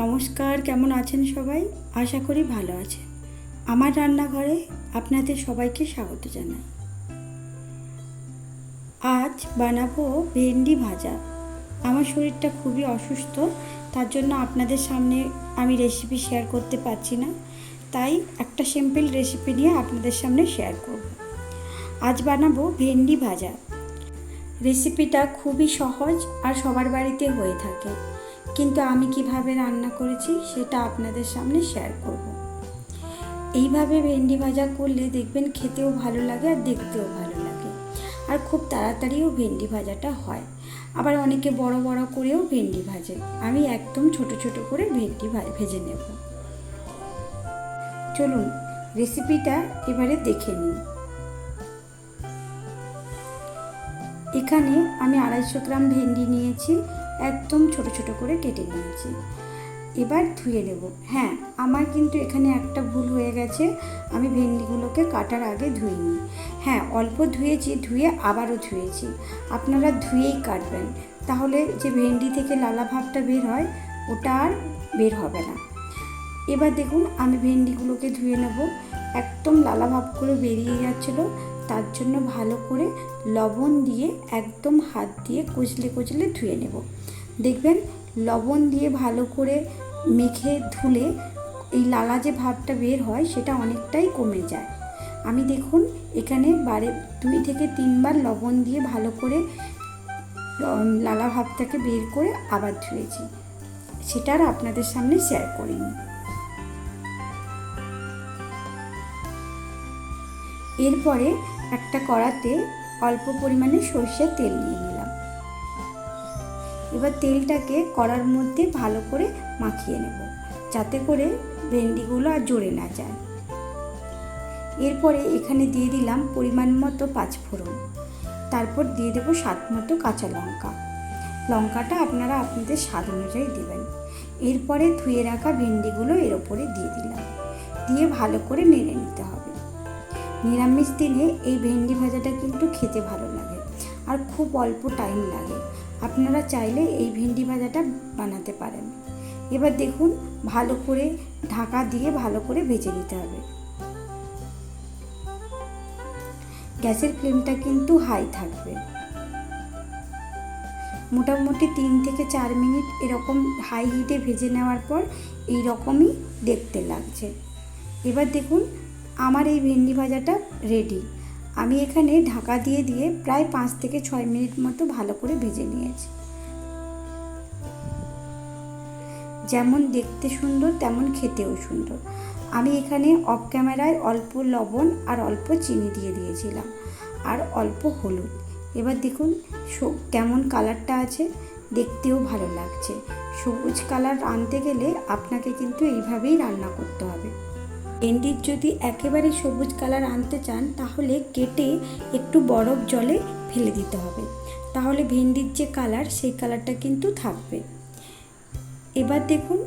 নমস্কার, কেমন আছেন সবাই? আশা করি ভালো আছেন। আমার রান্নাঘরে আপনাদের সবাইকে স্বাগত জানাই। আজ বানাবো ভেন্ডি ভাজা। আমার শরীরটা খুবই অসুস্থ, তার জন্য আপনাদের সামনে আমি রেসিপি শেয়ার করতে পারছি না। তাই একটা সিম্পল রেসিপি নিয়ে আপনাদের সামনে শেয়ার করব। আজ বানাবো ভেন্ডি ভাজা। রেসিপিটা খুবই সহজ আর সবার বাড়িতে হয়ে থাকে। কিন্তু আমি কীভাবে রান্না করেছি সেটা আপনাদের সামনে শেয়ার করব। এইভাবে ভেন্ডি ভাজা করলে দেখবেন খেতেও ভালো লাগে আর দেখতেও ভালো লাগে। আর খুব তাড়াতাড়িও ভেন্ডি ভাজাটা হয়। আবার অনেকে বড় বড় করেও ভেন্ডি ভাজে। আমি একদম ছোট ছোট করে ভেন্ডি ভেজে নেব। চলুন রেসিপিটা এবারে দেখে নিই। এখানে আমি আড়াইশো গ্রাম ভেন্ডি নিয়েছি। একদম ছোট ছোট করে কেটে নিয়েছি। এবার ধুয়ে নেব। হ্যাঁ আমার কিন্তু এখানে একটা ভুল হয়ে গেছে। আমি ভেন্ডিগুলোকে কাটার আগে ধুই ধুইনি। হ্যাঁ অল্প ধুয়েছি, ধুয়ে আবারও ধুয়েছি। আপনারা ধুয়েই কাটবেন। তাহলে যে ভেন্ডি থেকে লালা ভাবটা বের হয়, ওটা আর বের হবে না। এবার দেখুন, আমি ভেন্ডিগুলোকে ধুয়ে নেব। একদম লালা ভাবগুলো বেরিয়ে যাচ্ছিল। তার জন্য ভালো করে লবণ দিয়ে একদম হাত দিয়ে কুচলে কুচলে ধুয়ে নেব। দেখবেন লবণ দিয়ে ভালো করে মেখে ধুলে এই লালা যে ভাবটা বের হয় সেটা অনেকটাই কমে যায়। আমি দেখুন এখানে বারে দুই থেকে তিনবার লবণ দিয়ে ভালো করে লালা ভাবটাকে বের করে আবার ধুয়েছি। সেটা আর আপনাদের সামনে শেয়ার করিনি। এরপরে একটা কড়াতে অল্প পরিমাণে সর্ষের তেল নিয়ে এবার তেলটাকে কড়ার মধ্যে ভালো করে মাখিয়ে নেব, যাতে করে ভেন্ডিগুলো আর জড়ে না যায়। এরপরে এখানে দিয়ে দিলাম পরিমাণ মতো পাঁচফোড়ন তারপর দিয়ে দেবো স্বাদ মতো কাঁচা লঙ্কা। লঙ্কাটা আপনারা আপনাদের স্বাদ অনুযায়ী দেবেন। এরপরে ধুয়ে রাখা ভেন্ডিগুলো এর ওপরে দিয়ে দিলাম। দিয়ে ভালো করে নেড়ে নিতে হবে। নিরামিষ দিনে এই ভেন্ডি ভাজাটা কিন্তু খেতে ভালো লাগে আর খুব অল্প টাইম লাগে। আপনারা চাইলে এই ভেন্ডি ভাজাটা বানাতে পারেন। এবার দেখুন, ভালো করে ঢাকা দিয়ে ভালো করে ভেজে নিতে হবে। গ্যাসের ফ্লেমটা কিন্তু হাই থাকবে। মোটামুটি তিন থেকে চার মিনিট এরকম হাই হিটে ভেজে নেওয়ার পর এই রকমই দেখতে লাগছে। এবার দেখুন, আমার এই ভেন্ডি ভাজাটা রেডি। আমি এখানে ঢাকা দিয়ে দিয়ে প্রায় পাঁচ থেকে ছয় মিনিট মতো ভালো করে ভেজে নিয়েছি। যেমন দেখতে সুন্দর, তেমন খেতেও সুন্দর। আমি এখানে অফ ক্যামেরায় অল্প লবণ আর অল্প চিনি দিয়ে দিয়েছিলাম, আর অল্প হলুদ। এবার দেখুন কেমন কালারটা আছে, দেখতেও ভালো লাগছে। সবুজ কালার আনতে গেলে আপনাকে কিন্তু এইভাবেই রান্না করতে হবে। ভেন্ডির যদি একেবারে সবুজ কালার আনতে চান, তাহলে কেটে একটু বরফ জলে ফেলে দিতে হবে। তাহলে ভেন্ডির যে কালার, সেই কালারটা কিন্তু থাকবে। এবার দেখুন,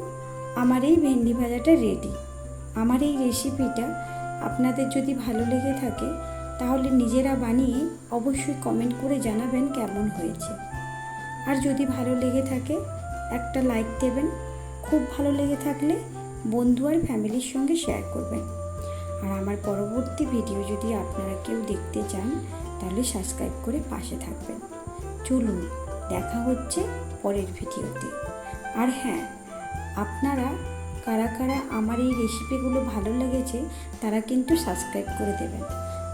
আমার এই ভেন্ডি ভাজাটা রেডি আমার এই রেসিপিটা আপনাদের যদি ভালো লেগে থাকে, তাহলে নিজেরা বানিয়ে অবশ্যই কমেন্ট করে জানাবেন কেমন হয়েছে। আর যদি ভালো লেগে থাকে, একটা লাইক দেবেন। খুব ভালো লেগে থাকলে বন্ধু আর ফ্যামিলির সঙ্গে শেয়ার করবেন। আর আমার পরবর্তী ভিডিও যদি আপনারা কেউ দেখতে চান, তাহলে সাবস্ক্রাইব করে পাশে থাকবেন। চলুন, দেখা হচ্ছে পরের ভিডিওতে আর হ্যাঁ আপনারা কারা কারা আমার এই রেসিপিগুলো ভালো লেগেছে, তারা কিন্তু সাবস্ক্রাইব করে দেবেন।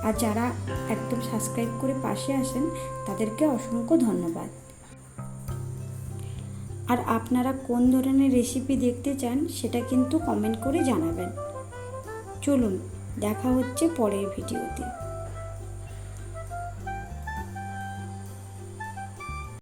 আর যারা একদম সাবস্ক্রাইব করে পাশে আসেন, তাদেরকে অসংখ্য ধন্যবাদ। আর আপনারা কোন ধরনের রেসিপি দেখতে চান সেটা কিন্তু কমেন্ট করে জানাবেন। চলুন, দেখা হচ্ছে পরের ভিডিওতে